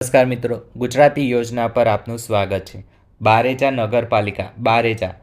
નમસ્કાર મિત્રો, ગુજરાતી યોજના પર આપનું સ્વાગત છે. બારેજા નગરપાલિકા, બારેજા,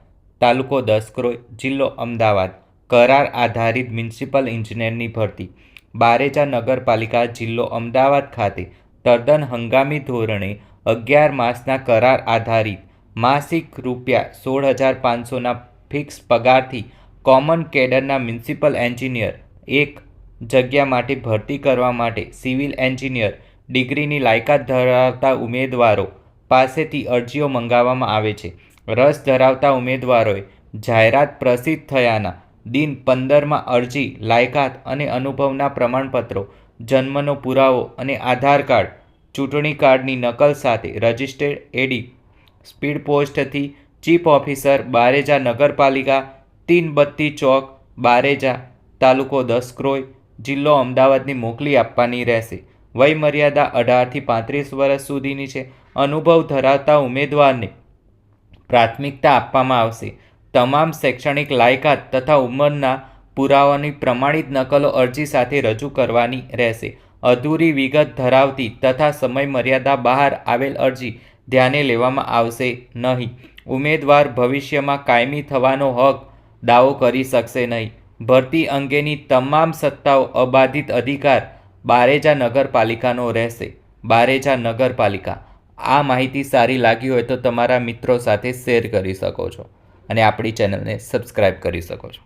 તાલુકો દસક્રોય જિલ્લો અમદાવાદ, કરાર આધારિત મ્યુનિસિપલ ઇન્જિનિયરની ભરતી. બારેજા નગરપાલિકા, જિલ્લો અમદાવાદ ખાતે તદ્દન હંગામી ધોરણે અગિયાર માસના કરાર આધારિત માસિક રૂપિયા સોળ હજાર પાંચસોના ફિક્સ પગારથી કોમન કેડરના મ્યુનિસિપલ એન્જિનિયર એક જગ્યા માટે ભરતી કરવા માટે સિવિલ એન્જિનિયર ડિગ્રીની લાયકાત ધરાવતા ઉમેદવારો પાસેથી અરજીઓ મંગાવવામાં આવે છે. રસ ધરાવતા ઉમેદવારોએ જાહેરાત પ્રસિદ્ધ થયાના દિન પંદરમાં અરજી, લાયકાત અને અનુભવના પ્રમાણપત્રો, જન્મનો પુરાવો અને આધાર કાર્ડ, ચૂંટણી કાર્ડની નકલ સાથે રજિસ્ટર્ડ એડી, સ્પીડ પોસ્ટથી ચીફ ઓફિસર બારેજા નગરપાલિકા તીન બત્તી ચોક, બારેજા, તાલુકો દસક્રોય જિલ્લો અમદાવાદની મોકલી આપવાની રહેશે. વય મર્યાદા અઢારથી પાંત્રીસ વર્ષ સુધીની છે. અનુભવ ધરાવતા ઉમેદવારને પ્રાથમિકતા આપવામાં આવશે. તમામ શૈક્ષણિક લાયકાત તથા ઉંમરના પુરાવાની પ્રમાણિત નકલો અરજી સાથે રજૂ કરવાની રહેશે. અધૂરી વિગત ધરાવતી તથા સમય મર્યાદા બહાર આવેલ અરજી ધ્યાને લેવામાં આવશે નહીં. ઉમેદવાર ભવિષ્યમાં કાયમી થવાનો હક દાવો કરી શકશે નહીં. ભરતી અંગેની તમામ સત્તાઓ અબાધિત અધિકાર બારેજા નગરપાલિકાનો રહેશે. બારેજા નગરપાલિકા. આ માહિતી સારી લાગી હોય તો તમારા મિત્રો સાથે શેર કરી શકો છો અને આપણી ચેનલને સબસ્ક્રાઈબ કરી શકો છો.